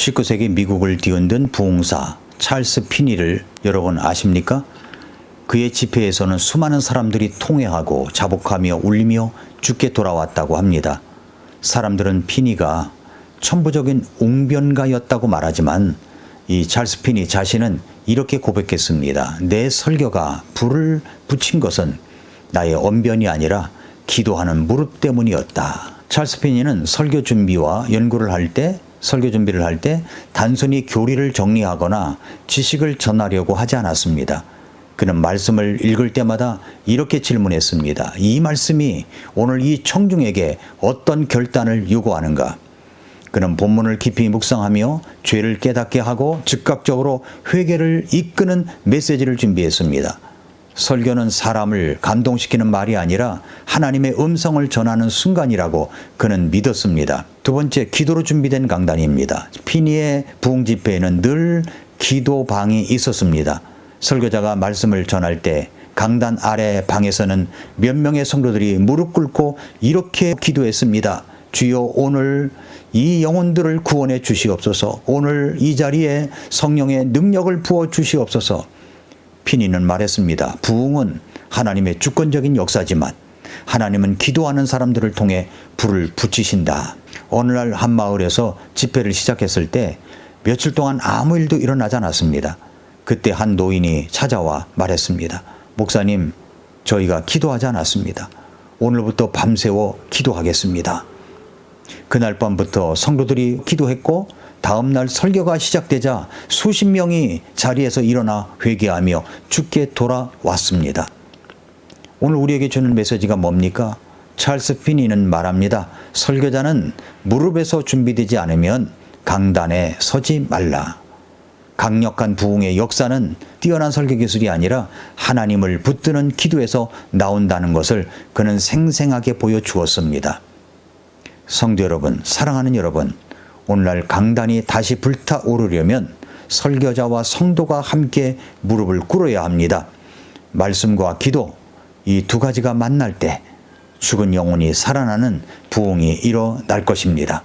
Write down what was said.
19세기 미국을 뒤흔든 부흥사 찰스 피니를 여러분 아십니까? 그의 집회에서는 수많은 사람들이 통회하고 자복하며 울리며 죽게 돌아왔다고 합니다. 사람들은 피니가 천부적인 웅변가였다고 말하지만 이 찰스 피니 자신은 이렇게 고백했습니다. 내 설교가 불을 붙인 것은 나의 언변이 아니라 기도하는 무릎 때문이었다. 찰스 피니는 설교 준비와 연구를 할때 설교 준비를 할 때 단순히 교리를 정리하거나 지식을 전하려고 하지 않았습니다. 그는 말씀을 읽을 때마다 이렇게 질문했습니다. 이 말씀이 오늘 이 청중에게 어떤 결단을 요구하는가? 그는 본문을 깊이 묵상하며 죄를 깨닫게 하고 즉각적으로 회개를 이끄는 메시지를 준비했습니다. 설교는 사람을 감동시키는 말이 아니라 하나님의 음성을 전하는 순간이라고 그는 믿었습니다. 두 번째, 기도로 준비된 강단입니다. 피니의 부흥 집회에는 늘 기도방이 있었습니다. 설교자가 말씀을 전할 때 강단 아래 방에서는 몇 명의 성도들이 무릎 꿇고 이렇게 기도했습니다. 주여 오늘 이 영혼들을 구원해 주시옵소서. 오늘 이 자리에 성령의 능력을 부어 주시옵소서. 피니는 말했습니다. 부흥은 하나님의 주권적인 역사지만 하나님은 기도하는 사람들을 통해 불을 붙이신다. 어느 날 한 마을에서 집회를 시작했을 때 며칠 동안 아무 일도 일어나지 않았습니다. 그때 한 노인이 찾아와 말했습니다. 목사님, 저희가 기도하지 않았습니다. 오늘부터 밤새워 기도하겠습니다. 그날 밤부터 성도들이 기도했고 다음 날 설교가 시작되자 수십 명이 자리에서 일어나 회개하며 죽게 돌아왔습니다. 오늘 우리에게 주는 메시지가 뭡니까? 찰스 피니는 말합니다. 설교자는 무릎에서 준비되지 않으면 강단에 서지 말라. 강력한 부흥의 역사는 뛰어난 설교 기술이 아니라 하나님을 붙드는 기도에서 나온다는 것을 그는 생생하게 보여주었습니다. 성도 여러분, 사랑하는 여러분, 오늘날 강단이 다시 불타오르려면 설교자와 성도가 함께 무릎을 꿇어야 합니다. 말씀과 기도, 이 두 가지가 만날 때 죽은 영혼이 살아나는 부흥이 일어날 것입니다.